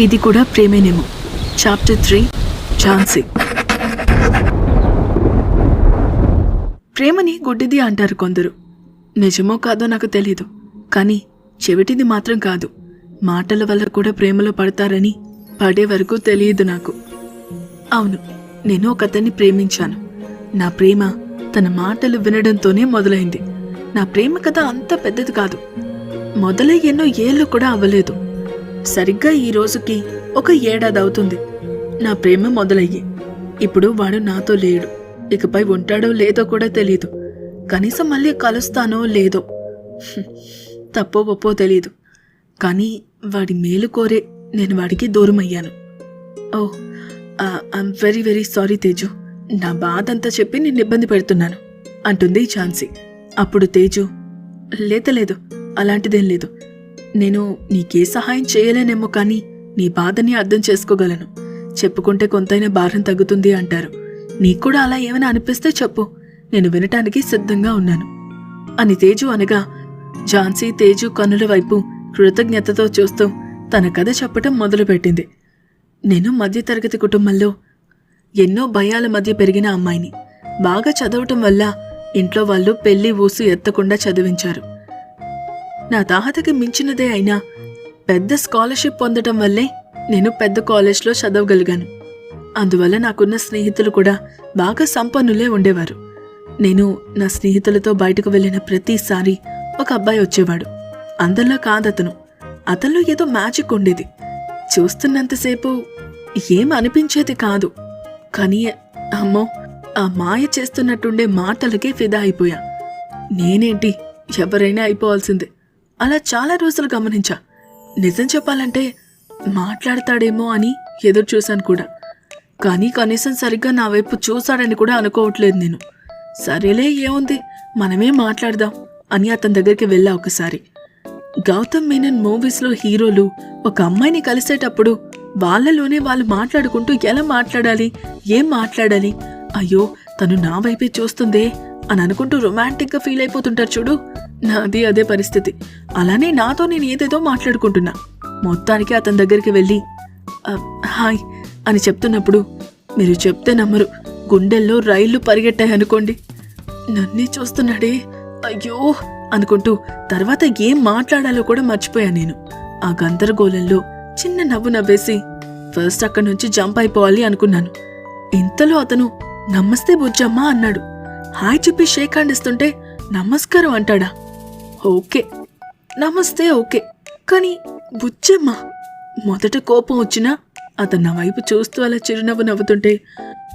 ఇది కూడా ప్రేమేనేమో. Chapter three Jhansi ప్రేమని గుడ్డిది అంటారు కొందరు. నిజమో కాదో నాకు తెలీదు. కానీ చెవిటిది మాత్రం కాదు. మాటల వల్ల కూడా ప్రేమలో పడతారని పడే వరకు తెలియదు నాకు. అవును నేను ఒక అతన్ని ప్రేమించాను. నా ప్రేమ తన మాటలు వినడంతోనే మొదలైంది. నా ప్రేమ కథ అంత పెద్దది కాదు. మొదలై ఎన్నో ఏళ్ళు కూడా అవ్వలేదు. సరిగ్గా ఈ రోజుకి ఒక ఏడాది అవుతుంది. నా ప్రేమ మొదలయ్యి. ఇప్పుడు వాడు నాతో లేడు. ఇకపై ఉంటాడో లేదో కూడా తెలియదు కనీసం మళ్ళీ కలుస్తానో లేదో. తప్పో ఒప్పో తెలియదు కానీ వాడి మేలు కోరే నేను వాడికి దూరం అయ్యాను ఓ I'm very very sorry Teju. నా బాధ అంతా చెప్పి నేను ఇబ్బంది పెడుతున్నాను. అంటుంది ఛాన్సీ అప్పుడు తేజు లేదు లేదు. అలాంటిదేం లేదు. నేను నీకే సహాయం చేయలేనేమో కానీ నీ బాధని అర్థం చేసుకోగలను. చెప్పుకుంటే కొంతైనా భారం తగ్గుతుంది అంటారు. నీకు కూడా అలా ఏమైనా అనిపిస్తే చెప్పు. నేను వినటానికి సిద్ధంగా ఉన్నాను. అని తేజు అనగా ఝాన్సీ తేజు కన్నుల వైపు కృతజ్ఞతతో చూస్తూ తన కథ చెప్పటం మొదలుపెట్టింది. నేను మధ్యతరగతి కుటుంబంలో ఎన్నో భయాల మధ్య పెరిగిన అమ్మాయిని. బాగా చదవటం వల్ల ఇంట్లో వాళ్ళు పెళ్ళి ఊసు ఎత్తకుండా చదివించారు. నా దాహతకి మించినదే అయినా పెద్ద స్కాలర్షిప్ పొందటం వల్లే నేను పెద్ద కాలేజ్లో చదవగలిగాను. అందువల్ల నాకున్న స్నేహితులు కూడా బాగా సంపన్నులే ఉండేవారు. నేను నా స్నేహితులతో బయటకు వెళ్ళిన ప్రతిసారి ఒక అబ్బాయి వచ్చేవాడు. అందరిలో కాదతను. అతనిలో ఏదో మ్యాజిక్ ఉండేది. చూస్తున్నంతసేపు ఏం అనిపించేది కాదు. కానీ అమ్మో ఆ మాయ చేస్తున్నట్టుండే మాటలకే ఫిదా అయిపోయా. నేనేంటి? ఎవరైనా అయిపోవాల్సిందే. అలా చాలా రోజులు గమనించా. నిజం చెప్పాలంటే మాట్లాడతాడేమో అని ఎదురు చూశాను కూడా. కానీ కనీసం సరిగ్గా నా వైపు చూశాడని కూడా అనుకోవట్లేదు నేను. సరేలే ఏముంది? మనమే మాట్లాడదాం అని అతని దగ్గరికి వెళ్ళా ఒకసారి. గౌతమ్ మీనన్ మూవీస్లో హీరోలు ఒక అమ్మాయిని కలిసేటప్పుడు వాళ్ళలోనే వాళ్ళు మాట్లాడుకుంటూ ఎలా మాట్లాడాలి ఏం మాట్లాడాలి? అయ్యో తను నా వైపే చూస్తుందే అని అనుకుంటూ రొమాంటిక్గా ఫీల్ అయిపోతుంటారు చూడు. నాది అదే పరిస్థితి. అలానే నాతో నేను ఏదేదో మాట్లాడుకుంటున్నా. మొత్తానికి అతని దగ్గరికి వెళ్ళి హాయ్ అని చెప్తున్నప్పుడు మీరు చెప్తే నమ్మరు. గుండెల్లో రైళ్ళు పరిగెట్టాయి అనుకోండి. నన్నే చూస్తున్నాడే? అయ్యో! అనుకుంటూ తర్వాత ఏం మాట్లాడాలో కూడా మర్చిపోయా నేను. ఆ గందరగోళంలో చిన్న నవ్వు నవ్వేసి ఫస్ట్ అక్కడి నుంచి జంప్ అయిపోవాలి అనుకున్నాను. ఇంతలో అతను నమస్తే బుజ్జమ్మ అన్నాడు. హాయ్ చెప్పి షేక్ హ్యాండ్ ఇస్తుంటే నమస్కారం అంటాడా. ఓకే. నమస్తే ఓకే. కానీ బుజ్జమ్మ మొదట కోపం వచ్చినా అతను నా వైపు చూస్తూ అలా చిరునవ్వు నవ్వుతుంటే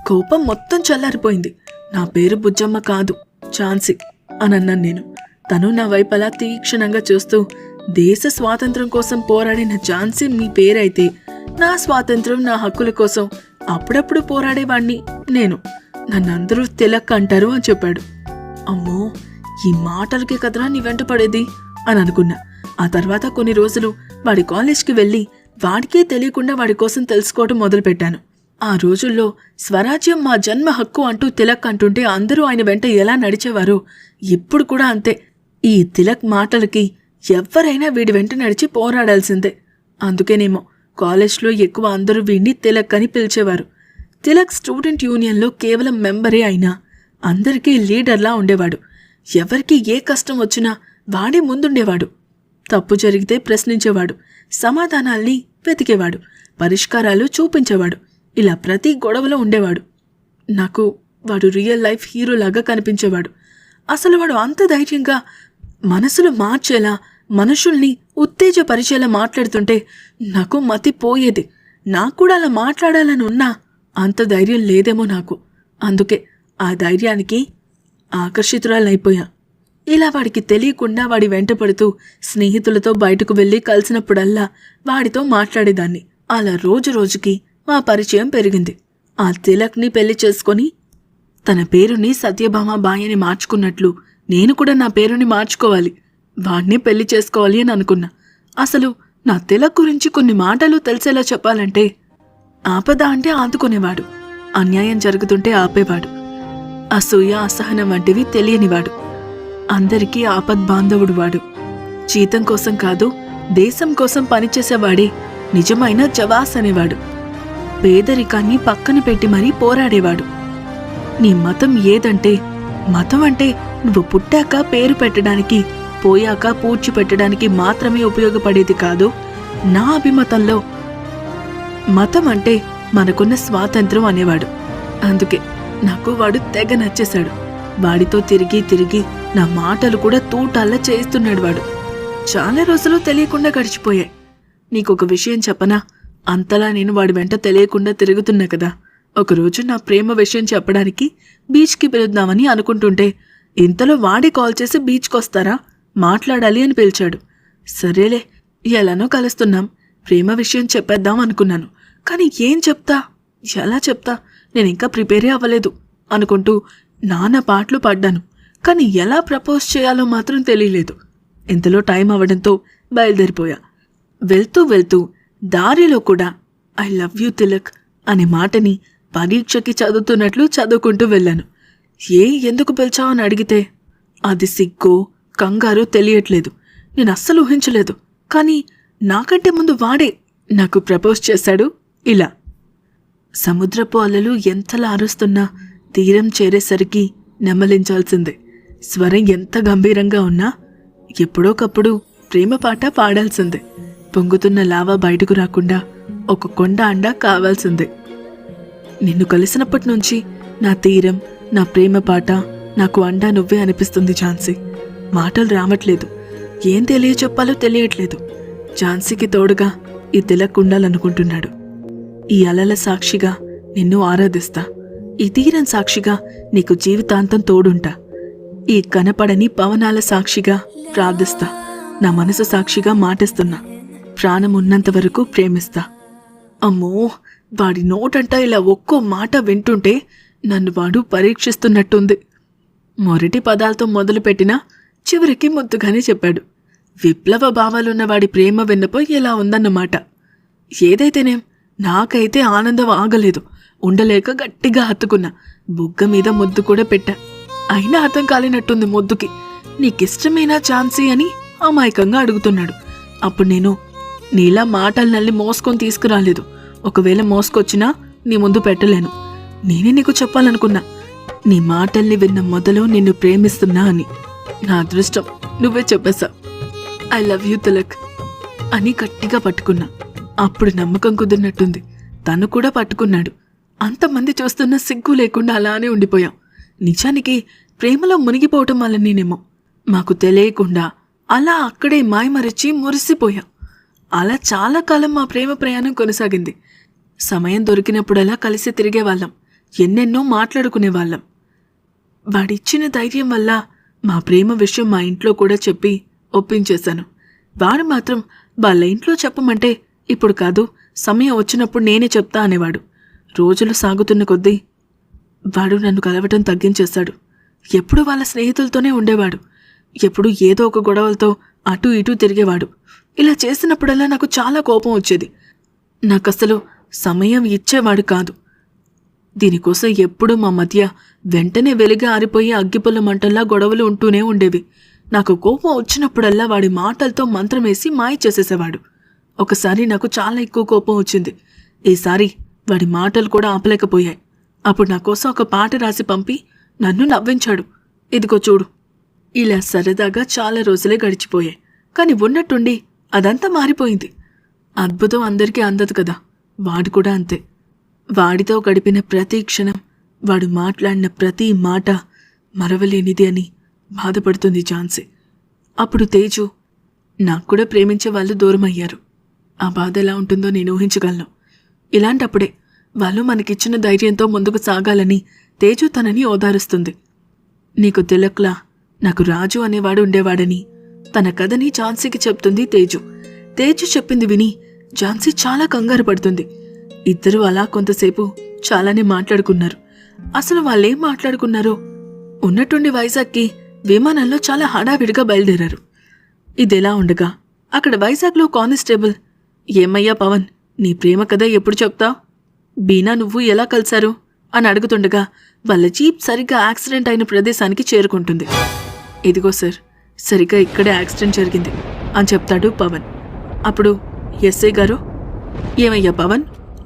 కోపం మొత్తం చల్లారిపోయింది. నా పేరు బుజ్జమ్మ కాదు ఝాన్సీ అని అన్నాను నేను. తను నా వైపు అలా తీక్షణంగా చూస్తూ దేశ స్వాతంత్రం కోసం పోరాడిన ఝాన్సీ మీ పేరైతే నా స్వాతంత్రం నా హక్కుల కోసం అప్పుడప్పుడు పోరాడేవాణ్ణి నేను. నన్నందరూ తిలక్ అంటారు అని చెప్పాడు. అమ్మో ఈ మాటలకి కదరా నీ వెంట పడేది? అని అనుకున్నా. ఆ తర్వాత కొన్ని రోజులు వాడి కాలేజ్కి వెళ్ళి వాడికే తెలియకుండా వాడి కోసం తెలుసుకోవడం మొదలుపెట్టాను. ఆ రోజుల్లో స్వరాజ్యం మా జన్మ హక్కు అంటూ తిలక్ అంటుంటే అందరూ ఆయన వెంట ఎలా నడిచేవారో ఇప్పుడు కూడా అంతే. ఈ తిలక్ మాటలకి ఎవ్వరైనా వీడి వెంట నడిచి పోరాడాల్సిందే. అందుకేనేమో కాలేజ్లో ఎక్కువ అందరూ వీడిని తిలక్ అని పిలిచేవారు. తిలక్ స్టూడెంట్ యూనియన్లో కేవలం మెంబరే అయినా అందరికీ లీడర్లా ఉండేవాడు. ఎవరికి ఏ కష్టం వచ్చినా వాడే ముందుండేవాడు. తప్పు జరిగితే ప్రశ్నించేవాడు. సమాధానాల్ని వెతికేవాడు. పరిష్కారాలు చూపించేవాడు. ఇలా ప్రతి గొడవలో ఉండేవాడు. నాకు వాడు రియల్ లైఫ్ హీరోలాగా కనిపించేవాడు. అసలు వాడు అంత ధైర్యంగా మనసులు మార్చేలా మనుషుల్ని ఉత్తేజపరిచేలా మాట్లాడుతుంటే నాకు మతి పోయేది. నాకు కూడా అలా మాట్లాడాలని ఉన్నా అంత ధైర్యం లేదేమో నాకు. అందుకే ఆ ధైర్యానికి ఆకర్షితురాలైపోయా ఇలా వాడికి తెలియకుండా వాడి వెంట పడుతూ స్నేహితులతో బయటకు వెళ్ళి కలిసినప్పుడల్లా వాడితో మాట్లాడేదాన్ని. అలా రోజు రోజుకి మా పరిచయం పెరిగింది. ఆ తిలక్ని పెళ్ళి చేసుకొని తన పేరుని సత్యభామ బాయ్ అని మార్చుకున్నట్లు నేను కూడా నా పేరుని మార్చుకోవాలి. వాణ్ణి పెళ్ళి చేసుకోవాలి అని అనుకున్నా. అసలు నా తిలక్ గురించి కొన్ని మాటలు తెలిసేలా చెప్పాలంటే ఆపద అంటే ఆదుకునేవాడు. అన్యాయం జరుగుతుంటే ఆపేవాడు. అసూయ అసహనం వంటివి తెలియనివాడు. అందరికీ ఆపద్ బాంధవుడు వాడు. జీతం కోసం కాదు దేశం కోసం పనిచేసేవాడే నిజమైన జవాస్ అనేవాడు. పేదరికాన్ని పక్కన పెట్టి మరీ పోరాడేవాడు. నీ మతం ఏదంటే మతం అంటే నువ్వు పుట్టాక పేరు పెట్టడానికి పోయాక పూడ్చి పెట్టడానికి మాత్రమే ఉపయోగపడేది కాదు నా అభిమతంలో. మతం అంటే మనకున్న స్వాతంత్రం అనేవాడు. అందుకే నాకు వాడు తెగ నచ్చేశాడు. వాడితో తిరిగి తిరిగి నా మాటలు కూడా తూటాల్లా చేయిస్తున్నాడు వాడు. చాలా రోజులు తెలియకుండా గడిచిపోయాయి. నీకొక విషయం చెప్పనా? అంతలా నేను వాడి వెంట తెలియకుండా తిరుగుతున్నా కదా. ఒకరోజు నా ప్రేమ విషయం చెప్పడానికి బీచ్కి పిలుద్దామని అనుకుంటుంటే ఇంతలో వాడే కాల్ చేసి బీచ్కి వస్తారా మాట్లాడాలి అని పిలిచాడు. సరేలే ఎలానో కలుస్తున్నాం. ప్రేమ విషయం చెప్పేద్దాం అనుకున్నాను. కానీ ఏం చెప్తా? ఎలా చెప్తా? నేను ఇంకా ప్రిపేరే అవ్వలేదు అనుకుంటూ నాన్న పాటలు పడ్డాను. కానీ ఎలా ప్రపోజ్ చేయాలో మాత్రం తెలియలేదు. ఇంతలో టైం అవ్వడంతో బయలుదేరిపోయా. వెళ్తూ వెళ్తూ దారిలో కూడా ఐ లవ్ యూ తిలక్ అనే మాటని పరీక్షకి చదువుతున్నట్లు చదువుకుంటూ వెళ్ళాను. ఏ ఎందుకు పిలిచావని అడిగితే అది సిగ్గో కంగారు తెలియట్లేదు. నేను అస్సలు ఊహించలేదు. కానీ నాకంటే ముందు వాడే నాకు ప్రపోజ్ చేశాడు ఇలా. సముద్రపు అలలు ఎంతలా అరుస్తున్నా తీరం చేరేసరికి నెమ్మలించాల్సిందే స్వరం ఎంత గంభీరంగా ఉన్నా ఎప్పుడోకప్పుడు ప్రేమ పాట పాడాల్సిందే. పొంగుతున్న లావా బయటకు రాకుండా ఒక కొండ అండా కావాల్సిందే. నిన్ను కలిసినప్పటి నుంచి నా తీరం నా ప్రేమ పాట నాకు అండా నువ్వే అనిపిస్తుంది ఝాన్సీ. మాటలు రావట్లేదు. ఏం తెలియచెప్పాలో తెలియట్లేదు. ఝాన్సీకి తోడుగా ఈ తిలక్ ఉండాలనుకుంటున్నాడు ఈ అలల సాక్షిగా నిన్ను ఆరాధిస్తా. ఈ తీరం సాక్షిగా నీకు జీవితాంతం తోడుంటా. ఈ కనపడని పవనాల సాక్షిగా ప్రార్థిస్తా. నా మనసు సాక్షిగా మాటిస్తున్నా. ప్రాణం ఉన్నంత వరకు ప్రేమిస్తా. అమ్మో వాడి నోటంట ఇలా ఒక్కో మాట వింటుంటే నన్ను వాడు పరీక్షిస్తున్నట్టుంది. మొరటి పదాలతో మొదలుపెట్టిన చివరికి ముద్దుగానే చెప్పాడు. విప్లవ భావాలున్న వాడి ప్రేమ విన్నపో ఇలా ఉందన్నమాట. ఏదైతేనేం నాకైతే ఆనందం ఆగలేదు. ఉండలేక గట్టిగా హత్తుకున్నా. బుగ్గ మీద ముద్దు కూడా పెట్టా. అయినా అర్థం కాలినట్టుంది ముద్దుకి. నీకిష్టమేనా ఛాన్సీ అని అమాయకంగా అడుగుతున్నాడు. అప్పుడు నేను నీలా మాటలు నల్లి మోసుకొని తీసుకురాలేదు. ఒకవేళ మోసుకొచ్చినా నీ ముందు పెట్టలేను. నేనే నీకు చెప్పాలనుకున్నా. నీ మాటల్ని విన్న మొదలు నిన్ను ప్రేమిస్తున్నా అని. నా అదృష్టం నువ్వే చెప్పేశా ఐ లవ్ యూ తిలక్ అని గట్టిగా పట్టుకున్నా. అప్పుడు నమ్మకం కుదిరినట్టుంది. తను కూడా పట్టుకున్నాడు. అంతమంది చూస్తున్న సిగ్గు లేకుండా అలానే ఉండిపోయాం. నిజానికి ప్రేమలో మునిగిపోవటం వల్ల నేనేమో మాకు తెలియకుండా అలా అక్కడే మాయమరిచి మురిసిపోయాం. అలా చాలా కాలం మా ప్రేమ ప్రయాణం కొనసాగింది. సమయం దొరికినప్పుడల్లా కలిసి తిరిగేవాళ్ళం. ఎన్నెన్నో మాట్లాడుకునేవాళ్ళం. వాడిచ్చిన ధైర్యం వల్ల మా ప్రేమ విషయం మా ఇంట్లో కూడా చెప్పి ఒప్పించేశాను. వాడు మాత్రం వాళ్ళ ఇంట్లో చెప్పమంటే ఇప్పుడు కాదు సమయం వచ్చినప్పుడు నేనే చెప్తా అనేవాడు. రోజులు సాగుతున్న కొద్దీ వాడు నన్ను కలవటం తగ్గించేశాడు ఎప్పుడు వాళ్ళ స్నేహితులతోనే ఉండేవాడు. ఎప్పుడు ఏదో ఒక గొడవలతో అటు ఇటు తిరిగేవాడు. ఇలా చేసినప్పుడల్లా నాకు చాలా కోపం వచ్చేది. నాకు అసలు సమయం ఇచ్చేవాడు కాదు. దీనికోసం ఎప్పుడూ మా మధ్య వెంటనే వెలిగి ఆరిపోయి అగ్గిపుల్ల మంటల్లా గొడవలు ఉంటూనే ఉండేవి. నాకు కోపం వచ్చినప్పుడల్లా వాడి మాటలతో మంత్రం వేసి మాయ చేసేసేవాడు. ఒకసారి నాకు చాలా ఎక్కువ కోపం వచ్చింది. ఈసారి వాడి మాటలు కూడా ఆపలేకపోయాయి. అప్పుడు నా కోసం ఒక పాట రాసి పంపి నన్ను నవ్వించాడు. ఇదిగో చూడు. ఇలా సరదాగా చాలా రోజులే గడిచిపోయాయి. కానీ ఉన్నట్టుండి అదంతా మారిపోయింది. అద్భుతం అందరికీ అందదు కదా. వాడు కూడా అంతే. వాడితో గడిపిన ప్రతి క్షణం వాడు మాట్లాడిన ప్రతి మాట మరవలేనిది అని బాధపడుతుంది ఝాన్సీ. అప్పుడు తేజు నాకు కూడా ప్రేమించే వాళ్ళు దూరమయ్యారు. ఆ బాధ ఎలా ఉంటుందో నేను ఊహించగలను. ఇలాంటప్పుడే వాళ్ళు మనకిచ్చిన ధైర్యంతో ముందుకు సాగాలని తేజు తనని ఓదారుస్తుంది. నీకు తిలక్లా నాకు రాజు అనేవాడు ఉండేవాడని తన కథని ఝాన్సీకి చెప్తుంది తేజు. తేజు చెప్పింది విని ఝాన్సీ చాలా కంగారు పడుతుంది. ఇద్దరు అలా కొంతసేపు చాలానే మాట్లాడుకున్నారు. అసలు వాళ్ళేం మాట్లాడుకున్నారో? ఉన్నట్టుండి వైజాగ్కి విమానంలో చాలా హడావిడిగా బయలుదేరారు. ఇదెలా ఉండగా అక్కడ వైజాగ్లో కానిస్టేబుల్ ఏమయ్యా పవన్? నీ ప్రేమ కథ ఎప్పుడు చెప్తావు బీనా నువ్వు ఎలా కలిశారు? అని అడుగుతుండగా వాళ్ళ జీప్ సరిగ్గా యాక్సిడెంట్ అయిన ప్రదేశానికి చేరుకుంటుంది. ఇదిగో సార్ సరిగ్గా ఇక్కడే యాక్సిడెంట్ జరిగింది అని చెప్తాడు పవన్. అప్పుడు ఎస్ఐ గారు ఏమయ్యా పవన్?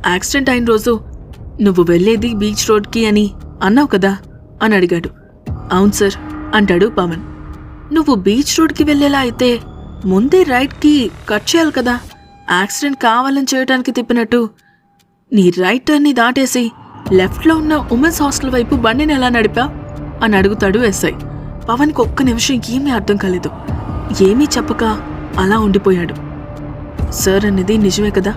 యాక్సిడెంట్ అయిన రోజు నువ్వు వెళ్ళేది బీచ్ రోడ్కి అని అన్నావు కదా? అని అడిగాడు. అవును సార్ అంటాడు పవన్. నువ్వు బీచ్ రోడ్కి వెళ్ళేలా అయితే ముందే రైట్కి కట్ చేయాలి కదా? యాక్సిడెంట్ కావాలని చేయడానికి తిప్పినట్టు నీ రైట్ టర్న్ని దాటేసి లెఫ్ట్లో ఉన్న ఉమెన్స్ హాస్టల్ వైపు బండిని ఎలా నడిపా? అని అడుగుతాడు ఎస్ఐ. పవన్కి ఒక్క నిమిషం ఏమీ అర్థం కాలేదు. ఏమీ చెప్పక అలా ఉండిపోయాడు. సార్ అనేది నిజమే కదా?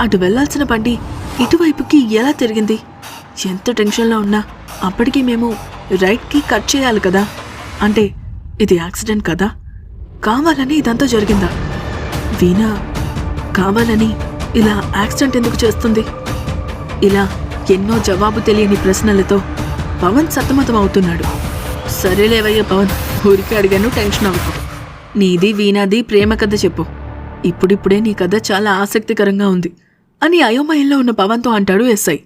అటు వెళ్ళాల్సిన బండి ఇటువైపుకి ఎలా తిరిగింది? ఎంత టెన్షన్లో ఉన్నా అప్పటికి మేము రైట్కి కట్ చేయాలి కదా? అంటే ఇది యాక్సిడెంట్ కదా? కావాలని ఇదంతా జరిగిందా? వీణా కావాలని ఇలా యాక్సిడెంట్ ఎందుకు చేస్తుంది? ఇలా ఎన్నో జవాబు తెలియని ప్రశ్నలతో పవన్ సతమతం అవుతున్నాడు. సరేలేవయ్య పవన్ ఊరికి అడిగాను టెన్షన్ అవ్వకు. నీది వీణాది ప్రేమ కథ చెప్పు. ఇప్పుడిప్పుడే నీ కథ చాలా ఆసక్తికరంగా ఉంది అని అయోమయంలో ఉన్న పవన్తో అంటాడు ఎస్ఐ.